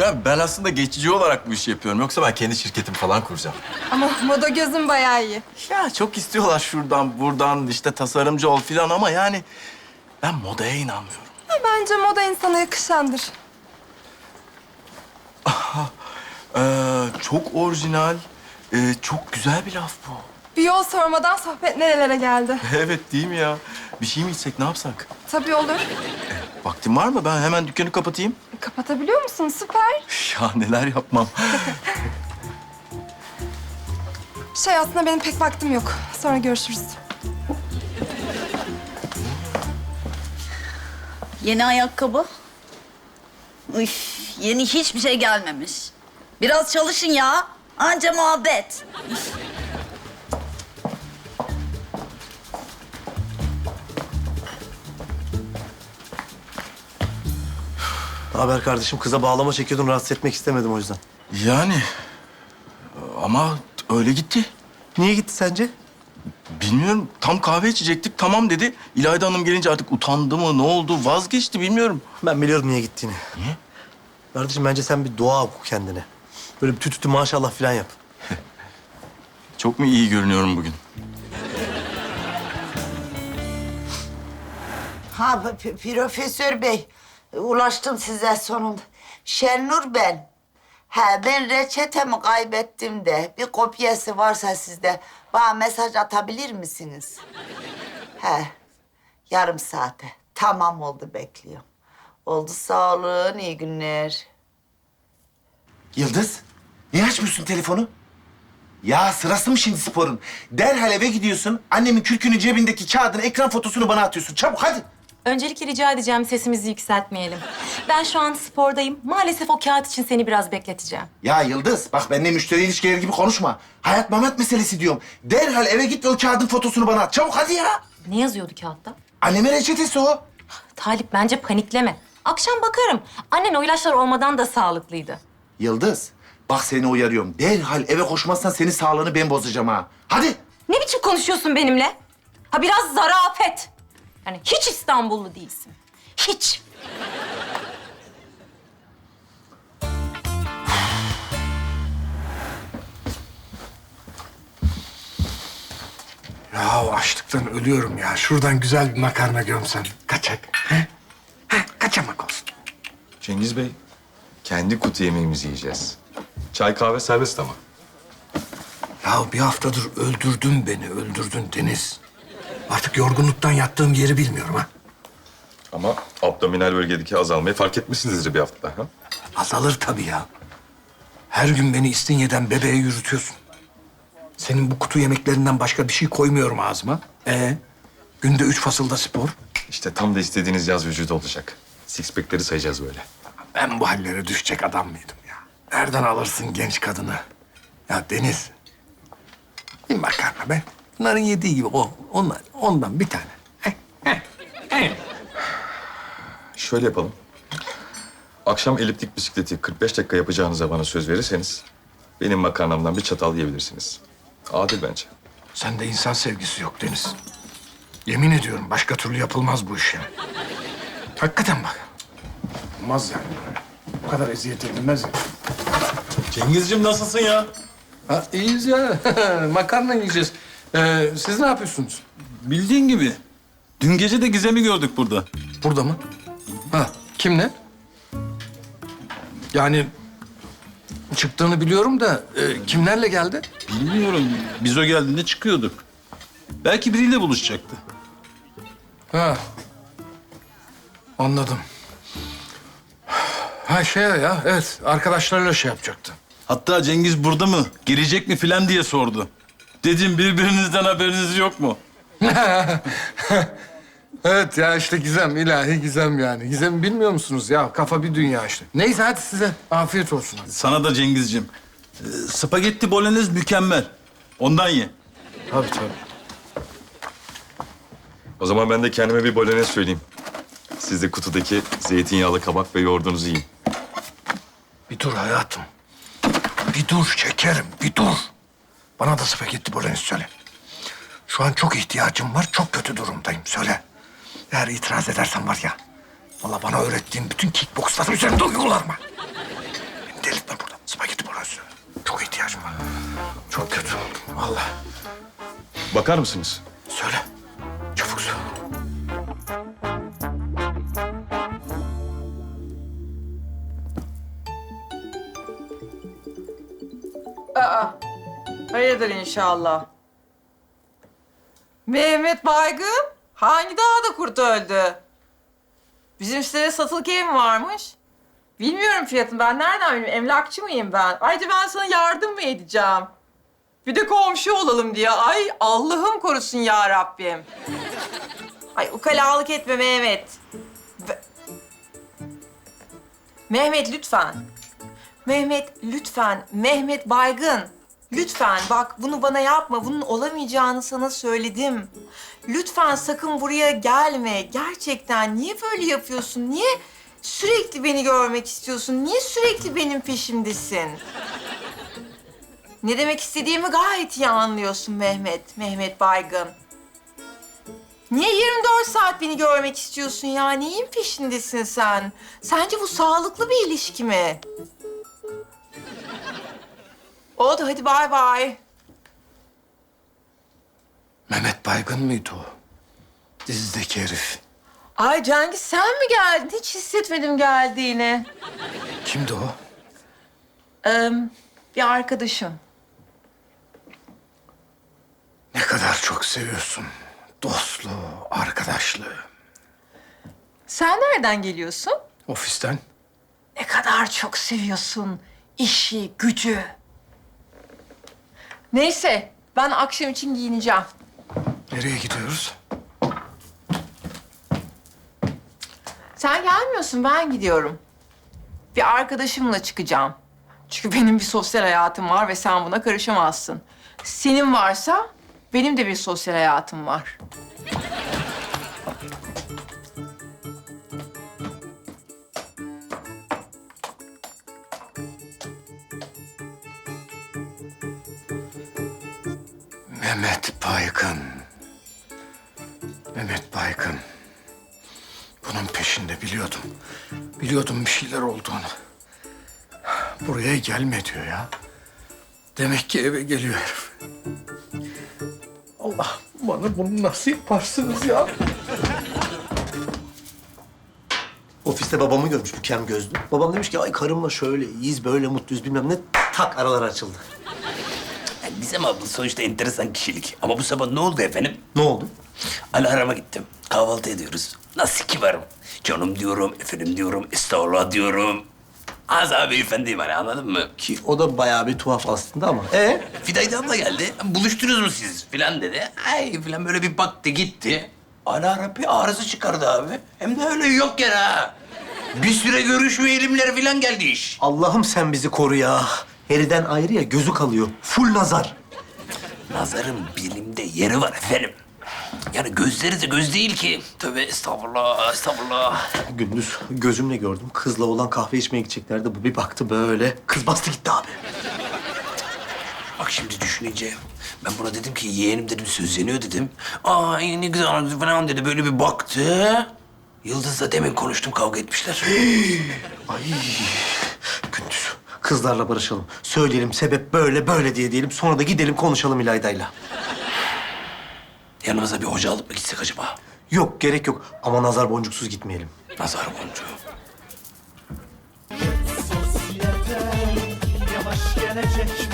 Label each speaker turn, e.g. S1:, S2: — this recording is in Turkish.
S1: Ya ben aslında geçici olarak bu işi yapıyorum. Yoksa ben kendi şirketim falan kuracağım.
S2: Ama moda gözüm bayağı iyi.
S1: Ya çok istiyorlar şuradan buradan işte tasarımcı ol filan ama yani ben modaya inanmıyorum.
S2: Ha, Bence moda insana yakışandır.
S1: Ee, çok orijinal, ee, çok güzel bir laf bu.
S2: Bir yol sormadan sohbet nerelere geldi.
S1: Evet değil mi ya? Bir şey mi içsek ne yapsak?
S2: Tabii olur.
S1: Vaktin var mı? Ben hemen dükkanı kapatayım.
S2: Kapatabiliyor musun? Süper.
S1: Ya neler yapmam.
S2: Şey aslında benim pek vaktim yok. Sonra görüşürüz.
S3: Yeni ayakkabı. Üf, yeni hiçbir şey gelmemiş. Biraz çalışın ya. Anca muhabbet.
S4: Ne haber kardeşim? Kıza bağlama çekiyordun. Rahatsız etmek istemedim o yüzden.
S1: Yani ama öyle gitti.
S4: Niye gitti sence?
S1: Bilmiyorum. Tam kahve içecektik. Tamam dedi. İlayda Hanım gelince artık utandı mı? Ne oldu? Vazgeçti bilmiyorum.
S4: Ben biliyorum niye gittiğini.
S1: Niye?
S4: Kardeşim bence sen bir dua oku kendine. Böyle bir tütütü maşallah falan yap.
S1: Çok mu iyi görünüyorum bugün?
S5: Ha P- Profesör Bey, ulaştım size sonunda. Şenur ben. He ben reçetemi kaybettim de bir kopyası varsa sizde bana mesaj atabilir misiniz? He yarım saate. Tamam oldu bekliyorum. Oldu sağ olun iyi günler.
S6: Yıldız, niye açmıyorsun telefonu? Ya sırası mı şimdi sporun? Derhal eve gidiyorsun, annemin kürkünün cebindeki kağıdın ekran fotosunu bana atıyorsun. Çabuk hadi.
S7: Öncelikle rica edeceğim sesimizi yükseltmeyelim. Ben şu an spordayım. Maalesef o kağıt için seni biraz bekleteceğim.
S6: Ya Yıldız, bak benimle müşteri ilişkileri gibi konuşma. Hayat mamat meselesi diyorum. Derhal eve git ve o kağıdın fotosunu bana at. Çabuk hadi ya.
S7: Ne yazıyordu kağıtta?
S6: Annemin reçetesi o.
S7: Talip bence panikleme. Akşam bakarım. Annen o ilaçlar olmadan da sağlıklıydı.
S6: Yıldız, bak seni uyarıyorum. Derhal eve koşmazsan senin sağlığını ben bozacağım ha. Hadi.
S7: Ne biçim konuşuyorsun benimle? Ha biraz zarafet. Yani hiç İstanbullu değilsin. Hiç.
S8: Ya açlıktan ölüyorum ya. Şuradan güzel bir makarna gömsen. Kaçak. He? He, kaçamak olsun.
S9: Cengiz Bey, kendi kutu yemeğimizi yiyeceğiz. Çay kahve serbest ama.
S8: Ya bir haftadır öldürdün beni, öldürdün Deniz. Artık yorgunluktan yattığım yeri bilmiyorum ha.
S9: Ama abdominal bölgedeki azalmayı fark etmişsinizdir bir haftada. Ha?
S8: Azalır tabii ya. Her gün beni İstinye'den bebeğe yürütüyorsun. Senin bu kutu yemeklerinden başka bir şey koymuyorum ağzıma. Ee, günde üç fasılda spor.
S9: İşte tam da istediğiniz yaz vücudu olacak. Six pack'leri sayacağız böyle.
S8: Ben bu hallere düşecek adam mıydım ya? Nereden alırsın genç kadını? Ya Deniz, bir makarna be. Bunların yediği gibi o, onlar, ondan bir tane.
S9: Şöyle yapalım. Akşam eliptik bisikleti 45 dakika yapacağınıza bana söz verirseniz... ...benim makarnamdan bir çatal yiyebilirsiniz. Adil bence.
S8: Sende insan sevgisi yok Deniz. Yemin ediyorum başka türlü yapılmaz bu iş ya. Hakikaten bak. Olmaz yani. Bu kadar eziyet edilmez ya.
S10: Cengizciğim nasılsın ya?
S8: Ha, iyiyiz ya. Makarna yiyeceğiz. Ee, siz ne yapıyorsunuz?
S10: Bildiğin gibi. Dün gece de Gizem'i gördük burada.
S8: Burada mı? Ha, kimle? Yani çıktığını biliyorum da e, kimlerle geldi?
S10: Bilmiyorum. Biz o geldiğinde çıkıyorduk. Belki biriyle buluşacaktı.
S8: Ha. Anladım. Ha şey ya, evet. Arkadaşlarıyla şey yapacaktı.
S10: Hatta Cengiz burada mı, gelecek mi filan diye sordu. Dedim birbirinizden haberiniz yok mu?
S8: Evet ya işte Gizem, ilahi Gizem yani. Gizem bilmiyor musunuz ya? Kafa bir dünya işte. Neyse hadi size afiyet olsun.
S10: Sana da Cengizciğim. Ee, spagetti bolognese mükemmel. Ondan ye.
S8: Tabii tabii.
S9: O zaman ben de kendime bir bolognese söyleyeyim. Siz de kutudaki zeytinyağlı kabak ve yoğurdunuzu yiyin.
S8: Bir dur hayatım. Bir dur şekerim, bir dur. Bana da spagetti bolognese söyle. Şu an çok ihtiyacım var, çok kötü durumdayım. Söyle. Eğer itiraz edersen var ya, valla bana öğrettiğin bütün kickboksların üzerinde uygularma. Beni delirtme burada. Spagetti bolognese söyle. Çok ihtiyacım var. Çok kötü oldum, valla.
S9: Bakar mısınız?
S8: Söyle. Çabuk söyle.
S11: Aa, Hayırdır inşallah. Mehmet Baygın, hangi dağda kurt öldü? Bizim sitede satılık ev mi varmış? Bilmiyorum fiyatını, ben nereden bileyim? Emlakçı mıyım ben? Ayrıca ben sana yardım mı edeceğim? Bir de komşu olalım diye. Ay Allah'ım korusun ya Rabbim. Ay ukalalık etme Mehmet. Ve- Mehmet lütfen. Mehmet lütfen. Mehmet Baygın. Lütfen bak bunu bana yapma. Bunun olamayacağını sana söyledim. Lütfen sakın buraya gelme. Gerçekten niye böyle yapıyorsun? Niye sürekli beni görmek istiyorsun? Niye sürekli benim peşimdesin? Ne demek istediğimi gayet iyi anlıyorsun Mehmet, Mehmet Baygın. Niye 24 saat beni görmek istiyorsun ya? Neyin peşindesin sen? Sence bu sağlıklı bir ilişki mi? Oldu hadi bay bay.
S8: Mehmet Baygın mıydı o? Dizideki herif.
S11: Ay Cengiz sen mi geldin? Hiç hissetmedim geldiğini.
S8: Kimdi o?
S11: Ee, bir arkadaşım.
S8: Ne kadar çok seviyorsun. Dostluğu, arkadaşlığı.
S11: Sen nereden geliyorsun?
S8: Ofisten.
S11: Ne kadar çok seviyorsun işi, gücü. Neyse ben akşam için giyineceğim.
S8: Nereye gidiyoruz?
S11: Sen gelmiyorsun, ben gidiyorum. Bir arkadaşımla çıkacağım. Çünkü benim bir sosyal hayatım var ve sen buna karışamazsın. Senin varsa benim de bir sosyal hayatım var.
S8: Mehmet Baygın. Mehmet Baygın. Bunun peşinde biliyordum. Biliyordum bir şeyler olduğunu. Buraya gelme diyor ya. Demek ki eve geliyor herif. Allah bana bunu nasıl yaparsınız ya?
S4: Ofiste babamı görmüş bu kem gözlü. Babam demiş ki ay karımla şöyle iyiyiz, böyle mutluyuz bilmem ne. Tak aralar açıldı.
S12: Gizem abla sonuçta enteresan kişilik. Ama bu sabah ne oldu efendim?
S4: Ne oldu?
S12: Alarma gittim. Kahvaltı ediyoruz. Nasıl kibarım. Canım diyorum, efendim diyorum, estağfurullah diyorum. Az abi efendiyim hani anladın mı?
S4: Ki o da bayağı bir tuhaf aslında ama. E
S12: Fidayda abla geldi. Buluştunuz mu siz filan dedi. Ay filan böyle bir baktı gitti. Alara bir arıza çıkardı abi. Hem de öyle yok yere ha. Bir süre görüşmeyelimler filan geldi iş.
S4: Allah'ım sen bizi koru ya. Heriden ayrı ya gözü kalıyor. Full nazar.
S12: Nazarın bilimde yeri var efendim. Yani gözleri de göz değil ki. Tövbe estağfurullah, estağfurullah.
S4: Gündüz gözümle gördüm. Kızla olan kahve içmeye gideceklerdi. Bu bir baktı böyle. Kız bastı gitti abi.
S12: Bak şimdi düşününce ben buna dedim ki yeğenim dedim sözleniyor dedim. Aa ne güzel falan dedi böyle bir baktı. Yıldız'la demin konuştum kavga etmişler.
S4: Ay kızlarla barışalım. Söyleyelim sebep böyle böyle diye diyelim. Sonra da gidelim konuşalım İlayda'yla.
S12: Yanımıza bir hoca alıp mı gitsek acaba?
S4: Yok gerek yok ama nazar boncuksuz gitmeyelim.
S12: Nazar boncuğu.
S13: Yavaş gelecek